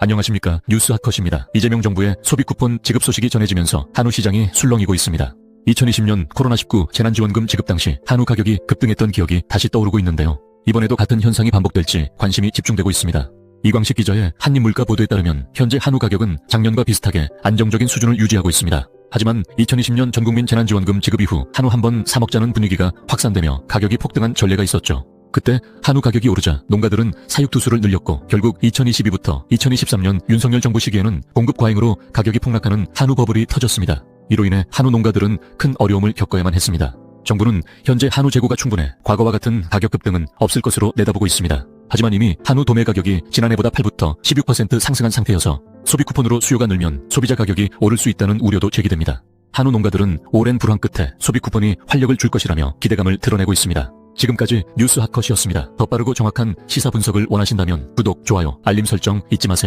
안녕하십니까 뉴스 핫컷입니다. 이재명 정부의 소비 쿠폰 지급 소식이 전해지면서 한우 시장이 술렁이고 있습니다. 2020년 코로나19 재난지원금 지급 당시 한우 가격이 급등했던 기억이 다시 떠오르고 있는데요. 이번에도 같은 현상이 반복될지 관심이 집중되고 있습니다. 이광식 기자의 한입물가 보도에 따르면 현재 한우 가격은 작년과 비슷하게 안정적인 수준을 유지하고 있습니다. 하지만 2020년 전국민 재난지원금 지급 이후 한우 한 번 사 먹자는 분위기가 확산되며 가격이 폭등한 전례가 있었죠. 그때 한우 가격이 오르자 농가들은 사육 투수를 늘렸고 결국 2022부터 2023년 윤석열 정부 시기에는 공급 과잉으로 가격이 폭락하는 한우 버블이 터졌습니다. 이로 인해 한우 농가들은 큰 어려움을 겪어야만 했습니다. 정부는 현재 한우 재고가 충분해 과거와 같은 가격 급등은 없을 것으로 내다보고 있습니다. 하지만 이미 한우 도매 가격이 지난해보다 8부터 16% 상승한 상태여서 소비 쿠폰으로 수요가 늘면 소비자 가격이 오를 수 있다는 우려도 제기됩니다. 한우 농가들은 오랜 불황 끝에 소비 쿠폰이 활력을 줄 것이라며 기대감을 드러내고 있습니다. 지금까지 뉴스 핫컷이었습니다. 더 빠르고 정확한 시사 분석을 원하신다면 구독, 좋아요, 알림 설정 잊지 마세요.